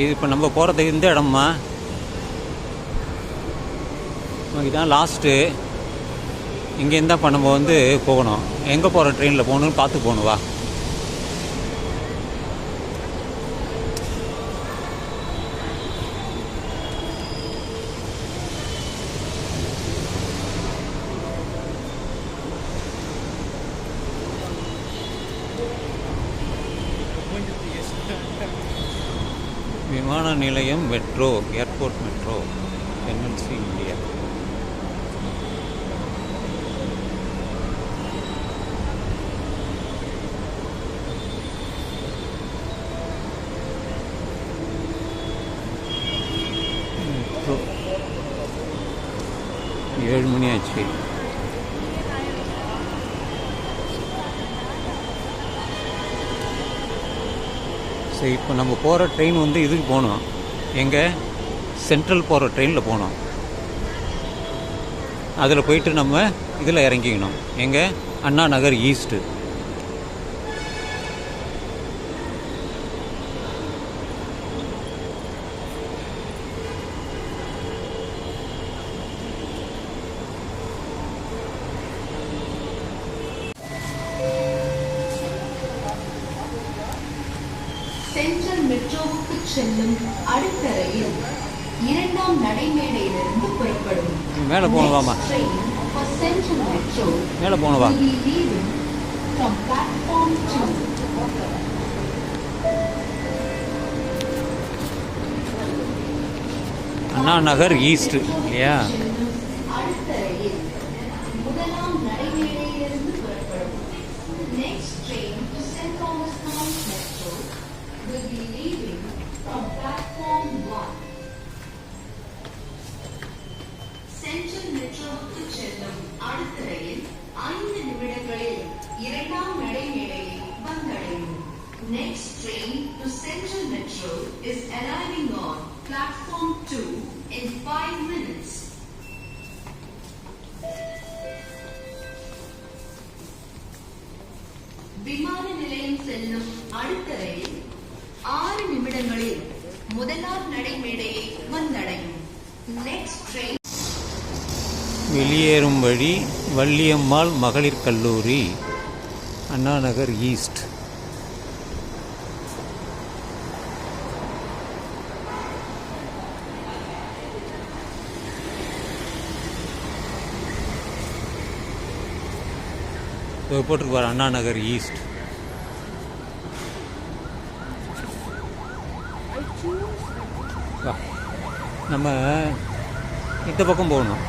இது இப்போ நம்ம போகிறது இந்த இடம்மா. இதுதான் லாஸ்ட்டு இங்கேருந்து தான் இப்போ நம்ம வந்து போகணும். எங்கே போகிற ட்ரெயினில் போகணுன்னு பார்த்து போகணும் வா. விமான நிலையம் metro airport metro NLC India. Metro ஏழு மணி ஆச்சு. சரி இப்போ நம்ம போகிற ட்ரெயின் வந்து இதுக்கு போகணும் எங்கே? சென்ட்ரல் போகிற ட்ரெயினில் போகணும் அதில் போயிட்டு நம்ம இதில் இறங்கிக்கணும். எங்கே? அண்ணா நகர் ஈஸ்ட்டு சென்ட்ரல் மெட்ரோவுக்கு செல்லும் அடுத்த ரயில் இரண்டாம் நடைமேடையிலிருந்து புறப்படும் மேலே போகணும் மேலே போகணும் வா will be leaving from platform 2. Anna Nagar east இல்லையா Next train to St. Thomas Town Metro will be leaving from platform 1. Central மெட்ரோவுக்கு செல்லும் அடுத்த ரயில் ஐந்து நிமிடங்களில் இரண்டாம் நடைமேடையை வந்தடையும் next train to central metro is arriving on platform two in five minutes விமான நிலையம் செல்லும் அடுத்த ரயில் ஆறு நிமிடங்களில் முதலாம் நடைமேடையை வந்தடையும். நெக்ஸ்ட் ட்ரெயின் வெளியேறும் வழி வள்ளியம்மாள் மகளிர் கல்லூரி அண்ணாநகர் ஈஸ்ட். இதோ போட்டிருக்கு அண்ணா நகர் ஈஸ்ட். நம்ம இந்த பக்கம் போகணும்